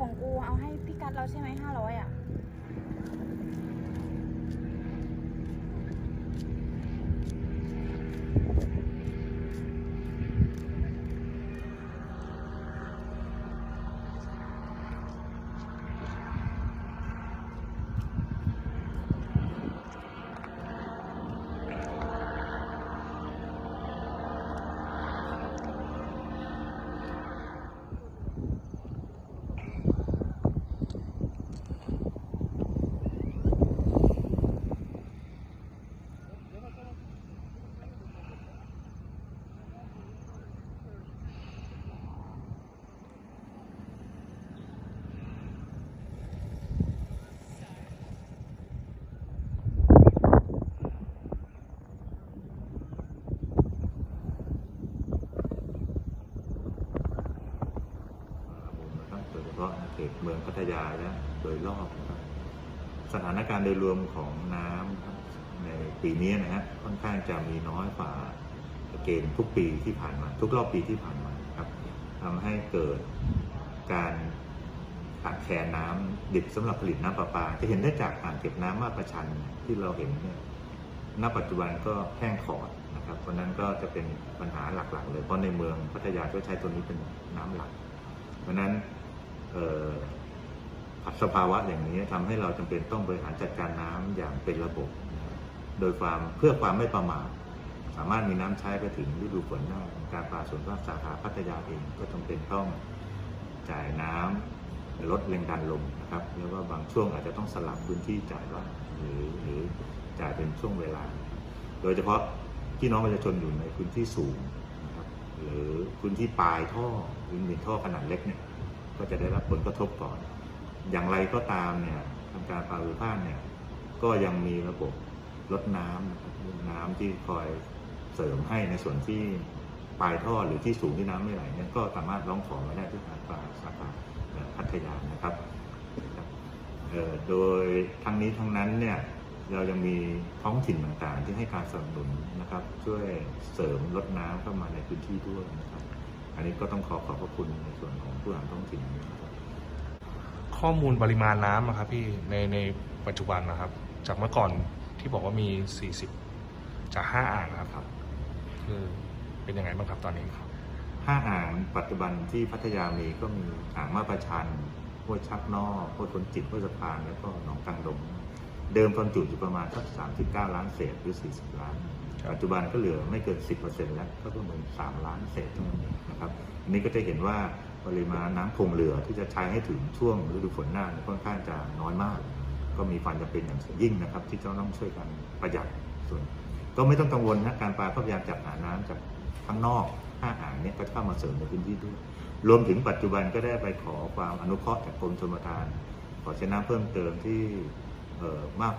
ของกูเอาให้พี่กัดเราใช่ไหมห้าร้อยอะ พาะเขตเมืองพัทยาและโดยรอบนะครับสถานการณ์โดยรวมของน้ำในปีนี้นะฮะค่อนข้างจะมีน้อยกว่าเกณฑ์ทุกปีที่ผ่านมา ทุกรอบปีที่ผ่านมาครับทำให้เกิดการขาดแคลนน้ำดิบสำหรับผลิตน้ำประปา จะเห็นได้จากอ่างเก็บน้ำมาประชันที่เราเห็นเนี่ยณปัจจุบันก็แห้งขอดนะครับเพราะนั้นก็จะเป็นปัญหาหลักๆ เลยเพราะในเมืองพัทยาก็ใช้ตัวนี้เป็นน้ำหลัก เพราะนั้น สภาวะอย่างนี้ทำให้เราจำเป็นต้องบริหารจัดการน้ำอย่างเป็นระบบ โดยความเพื่อความไม่ประมาทสามารถมีน้ำใช้ไปถึงฤดูฝนได้การปลาส่วนภาคสาขาพัทยาเองก็จำเป็นต้องจ่ายน้ำลดแรงดันลงนะครับแล้วก็บางช่วงอาจจะต้องสลับพื้นที่จ่ายว่าหรือหรือจ่ายเป็นช่วงเวลา โดยเฉพาะพี่น้องประชาชนอยู่ในพื้นที่สูงนะครับหรือพื้นที่ปลายท่อหรือมีท่อขนาดเล็กเนี่ย ก็จะได้รับผลกระทบก่อน อย่างไรก็ตามเนี่ยทางการปลาหรือภาคเนี่ยก็ยังมีระบบลดน้ำนะครับลดน้ำที่คอยเสริมให้ในส่วนที่ปลายท่อหรือที่สูงที่น้ำไม่ไหลเนี่ยก็สามารถร้องขอมาได้ที่การปลาสาขาพัทยานะครับโดยทั้งนี้ทั้งนั้นเนี่ยเรายังมีท้องถิ่นต่างๆ ที่ให้การสนับสนุนนะครับ ช่วยเสริมลดน้ำเข้ามาในพื้นที่ด้วยนะครับ อันนี้ก็ต้องขอขอบพระคุณในส่วนของผู้นำท้องถิ่นนะครับข้อมูลปริมาณน้ำอะครับพี่ในในปัจจุบันนะครับ จากเมื่อก่อนที่บอกว่ามี 40 จาก 5 อ่างนะครับ คือเป็นยังไงบ้างครับตอนนี้ครับห้าอ่างปัจจุบันที่พัทยามีก็มีอ่างมาประชันห้วยชักนอกห้วยคนจิตห้วยสะพานแล้วก็หนองกังดง เดิมตอนจุอยู่ประมาณสัก39 ล้านเศษหรือ 40 ล้านครับปัจจุบันก็เหลือไม่เกิน 10%แล้วก็ประมาณ3ล้านเศษเท่านั้นเองนะครับอันนี้ก็จะเห็นว่าปริมาณน้ำคงเหลือที่จะใช้ให้ถึงช่วงฤดูฝนหน้าเนี่ยค่อนข้างจะน้อยมาก ก็มีความจำเป็นอย่างยิ่งนะครับ ที่จะต้องช่วยกันประหยัดส่วน ก็ไม่ต้องกังวลนะการปลาก็พยายามจัดหาน้ำจากข้างนอกห้าอ่างเนี่ยก็เข้ามาเสริมในพื้นที่ด้วย รวมถึงปัจจุบันก็ได้ไปขอความอนุเคราะห์จากกรมชลประทาน ขอใช้น้ำเพิ่มเติมที่ เอ่อมาก